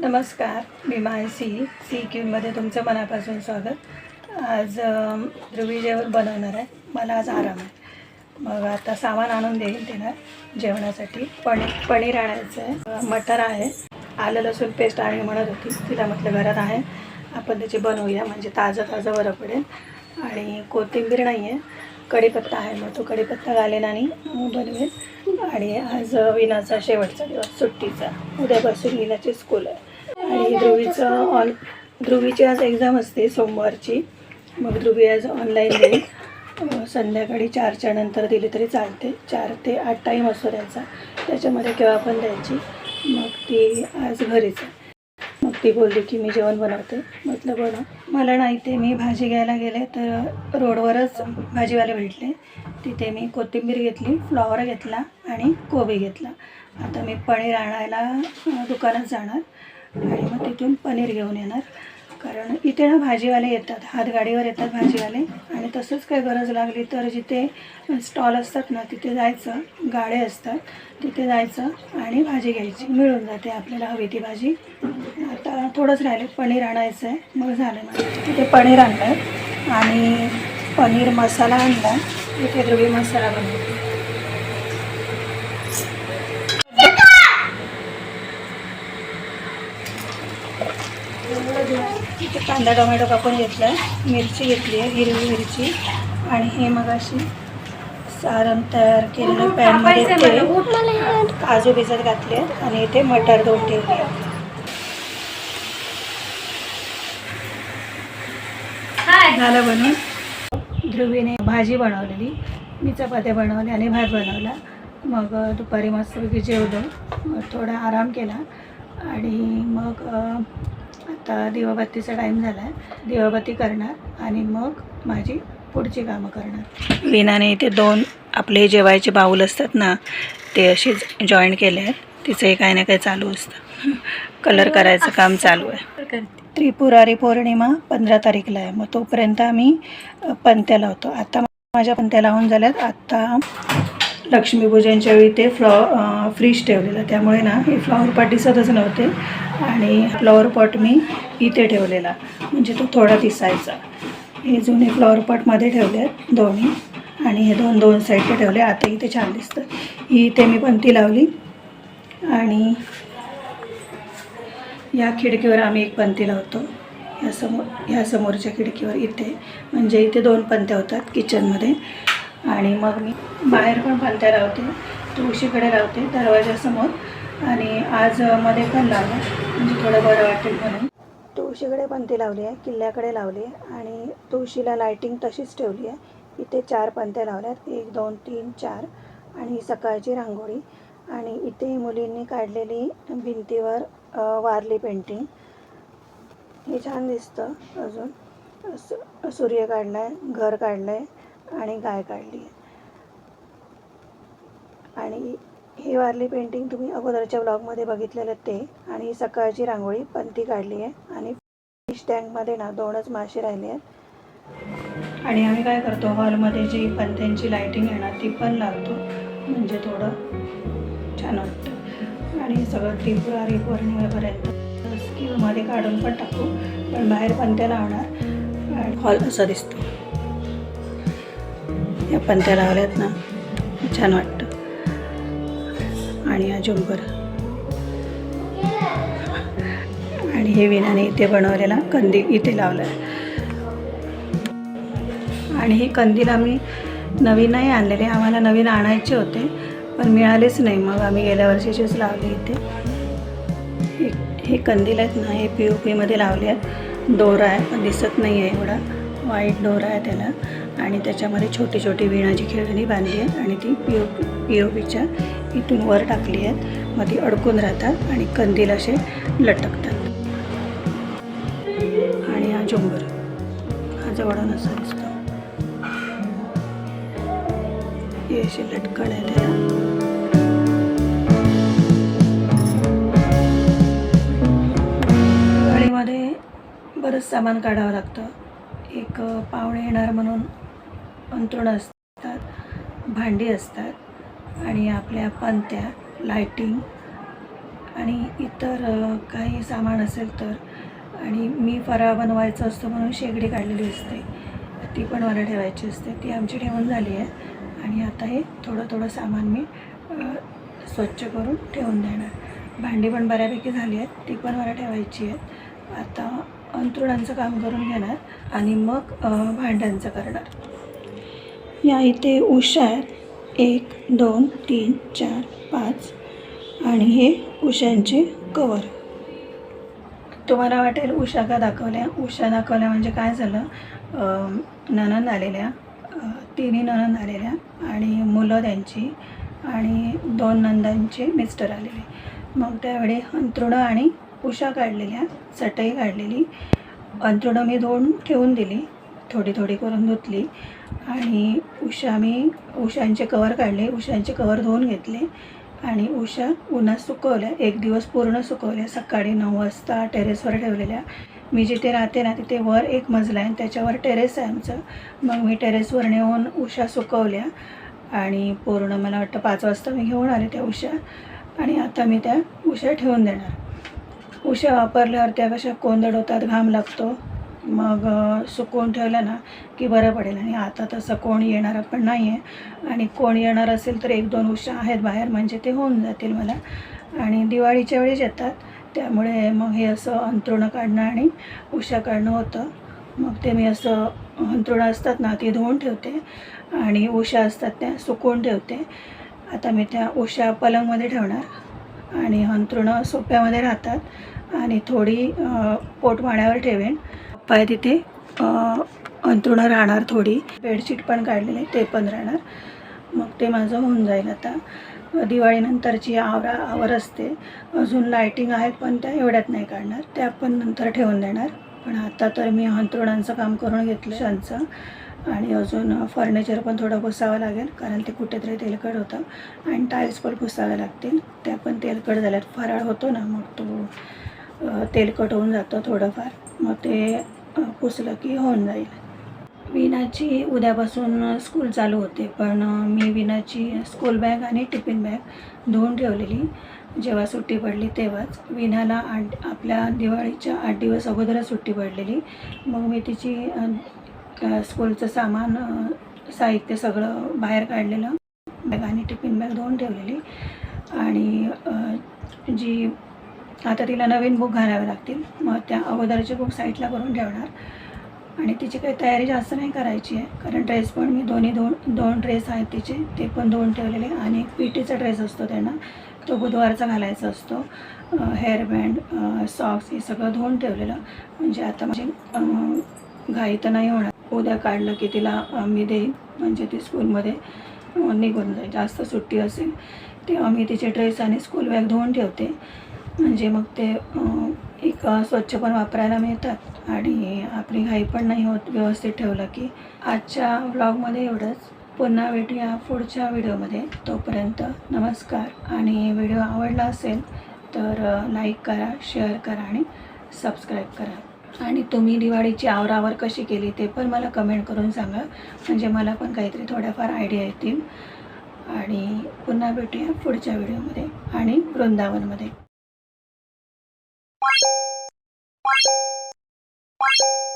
नमस्कार मी मानसी सी क्यूमध्ये तुमचं मनापासून स्वागत. आज ध्रुवी जेवण बनवणार आहे. मला आज आराम आहे. मग आता सामान आणून देईन तिला जेवणासाठी. पनीर पनीर आणायचं आहे. मटर आहे. आलं लसूण पेस्ट आणि म्हणत होती. तिला म्हटलं घरात आहे. आपण त्याची बनवूया. म्हणजे ताजं ताजं बरं पडेल. आणि कोथिंबीर नाही आहे कढीपत्ता आहे. मग तो कढीपत्ता घालेन आणि बनवेन. आणि आज विनाचा शेवटचा दिवस. सुट्टीचा. उद्यापासून विनाची स्कूल आहे. आणि ध्रुवीचं ऑन ध्रुवीची आज एक्झाम असते सोमवारची. मग ध्रुवी आज ऑनलाईन देईल. संध्याकाळी चारच्या नंतर दिली तरी चालते. चार ते आठ टाईम असतो त्याचा. त्याच्यामध्ये केव्हा पण द्यायची. मग ती आज घरीच आहे. मग ती बोलली की मी जेवण बनवते. म्हटलं बनव. मला नाही ते मी भाजी घ्यायला गेले तर रोडवरच भाजीवाले भेटले. तिथे मी कोथिंबीर घेतली फ्लॉवर घेतला आणि कोबी घेतला. आता मी पनीर आणायला दुकानात जाणार. आणि मग तिथून पनीर घेऊन येणार. कारण इथे ना भाजीवाले येतात हातगाडीवर येतात भाजीवाले. आणि तसंच काही गरज लागली तर जिथे स्टॉल असतात ना तिथे जायचं. गाडे असतात तिथे जायचं आणि भाजी घ्यायची. मिळून जाते आपल्याला हवी ती भाजी. आता थोडंच राहिले पनीर आणायचं आहे मग झालं ना तिथे पनीर आणलं आणि पनीर मसाला आणला. इथे द्रवी मसाला बनवतो. इथे कांदा टोमॅटो कापून घेतला आहे मिरची घेतली आहे हिरवी मिरची. आणि हे मग अशी सारण तयार केलेलं पॅनमध्ये ते काजू भिजत घातले आहेत आणि इथे मटर दोन ठेवले आहेत. झालं बनवून. ध्रुवीने भाजी बनवलेली मी चपात्या बनवल्या आणि भात बनवला. मग दुपारी मस्तपैकी जेवलो. मग थोडा आराम केला. आणि मग आता दिवाबत्तीचा टाईम झाला आहे दिवाबत्ती करणार आणि मग माझी पुढची कामं करणार. विनाने इथे दोन आपले जेवायचे बाऊल असतात ना ते असे जॉईन केले आहेत. तिचंही काही ना काही चालू असतं. कलर करायचं काम चालू आहे. त्रिपुरारी पौर्णिमा पंधरा तारीखला आहे. मग तोपर्यंत आम्ही पंत्या लावतो आता माझ्या पंत्या लावून झाल्यात. आत्ता लक्ष्मीपूजनच्या वेळी ते फ्लॉ फ्रीज ठेवलेलं. त्यामुळे ना हे फ्लॉवर पॉट दिसतच नव्हते. आणि फ्लॉवर पॉट मी इथे ठेवलेला. म्हणजे तो थोडा दिसायचा. हे जुने फ्लॉवर पॉटमध्ये ठेवले आहेत दोन्ही. आणि हे दोन दोन साईडला ठेवले. आता इथे छान दिसतं. ही इथे मी पंती लावली. आणि या खिडकीवर आम्ही एक पंती लावतो. या समोर ह्या समोरच्या खिडकीवर इथे. म्हणजे इथे दोन पंत्या होतात किचनमध्ये. आणि मग मी बाहेर पण पंत्या लावते तुळशीकडे लावते दरवाजासमोर. आणि आज मध्ये पण लावलं म्हणजे थोडं बरं वाटेल म्हणून. तुळशीकडे पंथी लावली आहे किल्ल्याकडे लावली आहे. आणि तुळशीला लायटिंग तशीच ठेवली आहे. इथे चार पंत्या लावल्यात एक दोन तीन चार. आणि सकाळची रांगोळी. आणि इथे मुलींनी काढलेली भिंतीवर वारली पेंटिंग हे छान दिसतं अजून. सूर्य काढला आहे घर काढलं आहे आणि गाय काढली. आहे आणि ही वारली पेंटिंग तुम्ही अगोदरच्या ब्लॉगमध्ये बघितलेलं ते. आणि सकाळची रांगोळी पंती काढली आहे. आणि फिश टँकमध्ये ना दोनच मासे राहिले आहेत. आणि आम्ही काय करतो हॉलमध्ये जी पंथ्यांची लाईटिंग आहे ना ती पण लावतो म्हणजे थोडं छान वाटतं. आणि सगळं त्रिपुरारी पौर्णिमेपर्यंत स्किलमध्ये काढून पण टाकू. पण बाहेर पंत्या लावणार. हॉल असा दिसतो. या पंत्या लावल्यात ना. छान वाटतं. आणि हा झुंबर. आणि हे विनाने इथे बनवलेला कंदील इथे लावला आहे आणि हे कंदील आम्ही नवीन नाही आणलेले आम्हाला नवीन आणायचे होते पण मिळालेच नाही. मग आम्ही गेल्या वर्षीचेच लावले इथे. हे हे कंदील आहेत ना हे पी ओ पीमध्ये लावले आहेत. दोरा आहे पण दिसत नाही आहे एवढा. व्हाईट दोरा आहे त्याला. आणि त्याच्यामध्ये छोटी छोटी विणाची खेळणी बांधली आहेत आणि ती P O P P O पीच्या इथून वर टाकली आहेत. मग ती अडकून राहतात आणि कंदील असे लटकतात. आणि हा झुंबर. हा जवळून असा दिसतो. हे अशी लटकण आहे त्याला. गाडीमध्ये बरंच सामान काढावं लागतं. एक पाहुणे येणार म्हणून अंतरुण असतात भांडी असतात आणि आपल्या पंत्या लायटिंग आणि इतर काही सामान असेल तर. आणि मी फराळ बनवायचं असतो म्हणून शेगडी काढलेली असते. ती पण मला ठेवायची असते. ती आमची ठेवून झाली आहे. आणि आता हे थोडं थोडं सामान मी स्वच्छ करून ठेवून देणार. भांडी पण बऱ्यापैकी झाली आहेत. ती पण मला ठेवायची आहेत. आता अंथरुणांचं काम करून घेणार आणि मग भांड्यांचं करणार. या इथे उषा आहेत. एक दोन तीन चार पाच आणि हे उषांचे कवर तुम्हाला वाटेल उषा का दाखवल्या. उषा दाखवल्या म्हणजे काय झालं? ननंद आलेल्या. तिन्ही ननंद आलेल्या आणि मुलं त्यांची आणि दोन नंदांचे मिस्टर आलेले. मग त्यावेळी अंथरुणं आणि उषा काढलेल्या चटई काढलेली. अंतरुणं मी धुवून ठेवून दिली. थोडी थोडी करून धुतली. आणि उषा मी उशांचे कवर काढले उशांचे कवर धुवून घेतले आणि उषा उन्हात सुकवल्या एक दिवस पूर्ण सुकवल्या. सकाळी नऊ वाजता टेरेसवर ठेवलेल्या. मी जिथे राहते ना तिथे वर एक मजला आहे आणि त्याच्यावर टेरेस आहे आमचं. मग मी टेरेसवर नेऊन उषा सुकवल्या आणि पूर्ण मला वाटतं पाच वाजता मी घेऊन आले त्या उषा आणि आता मी त्या उषा ठेवून देणार. उषा वापरल्यावर त्या कशा कोंदड होतात घाम लागतो. मग सुकवून ठेवलं ना की बरं पडेल. आणि आता तसं कोण येणार पण नाही आहे आणि कोण येणार असेल तर एक दोन उषा आहेत बाहेर म्हणजे ते होऊन जातील मला. आणि दिवाळीच्या वेळेस येतात. त्यामुळे मग हे असं अंथरुणं काढणं आणि उषा काढणं होतं. मग ते मी असं अंतरुणं असतात ना ती धुवून ठेवते. आणि उषा असतात त्या सुकवून ठेवते. आता मी त्या उषा पलंगमध्ये ठेवणार. आणि अंथरुणं सोप्यामध्ये राहतात. आणि थोडी पोटमाण्यावर ठेवेन. पाय तिथे अंतरुणं अंथरुणं राहणार थोडी. बेडशीट पण काढलेली ते पण राहणार. मग ते माझं होऊन जाईल आता. दिवाळीनंतरची आवरा आवर असते. अजून लायटिंग आहेत पण त्या एवढ्यात नाही काढणार. त्या पण नंतर ठेवून देणार. पण आता तर मी अंथरुणांचं काम करून घेतलं त्यांचं आणि अजून फर्निचर पण थोडं पुसावं लागेल कारण ते कुठेतरी तेलकट होतं. आणि टाईल्स पण पुसावे लागतील. त्या पण तेलकट झाल्यात. फराळ होतो ना मग तो तेलकट होऊन जातो थोडंफार. मग ते पुसलं की होऊन जाईल. विनाची उद्यापासून स्कूल चालू होते पण मी विनाची स्कूल बॅग आणि टिफिन बॅग धुवून ठेवलेली. जेव्हा सुट्टी पडली तेव्हाच विनाला आठ आपल्या दिवाळीच्या आठ दिवस अगोदरच सुट्टी पडलेली. मग मी तिची स्कूलचं सामान साहित्य सगळं बाहेर काढलेलं. बॅग आणि टिफिन बॅग धुवून ठेवलेली. आणि जी आता तिला नवीन बुक घालावे लागतील. मग त्या अगोदरचे बुक साईडला करून ठेवणार. आणि तिची काही तयारी जास्त नाही करायची आहे. कारण ड्रेस पण मी दोन्ही दोन दोन ड्रेस आहेत तिचे. ते पण धुवून ठेवलेले आणि एक पी टीचा ड्रेस असतो त्यांना. तो बुधवारचा घालायचा असतो. हेअरबँड सॉक्स हे सगळं धुवून ठेवलेलं. म्हणजे आता माझी घाई तर नाही होणार. उद्या काढलं की तिला मी देईन. म्हणजे ती स्कूलमध्ये निघून जाईल. जास्त सुट्टी असेल तेव्हा मी तिचे ड्रेस आणि स्कूल बॅग धुवून ठेवते. म्हणजे मग ते एक स्वच्छ पण वापरायला मिळतात. आणि आपली घाई पण नाही होत व्यवस्थित ठेवलं की. आजच्या व्लॉगमध्ये एवढंच. पुन्हा भेटूया पुढच्या व्हिडिओमध्ये. तोपर्यंत नमस्कार. आणि व्हिडिओ आवडला असेल तर लाईक करा शेअर करा आणि सबस्क्राईब करा. आणि तुम्ही दिवाळीची आवरावर कशी केली ते पण मला कमेंट करून सांगा. म्हणजे मला पण काहीतरी थोड्याफार आयडिया येतील. आणि पुन्हा भेटूया पुढच्या व्हिडिओमध्ये आणि वृंदावनमध्ये. you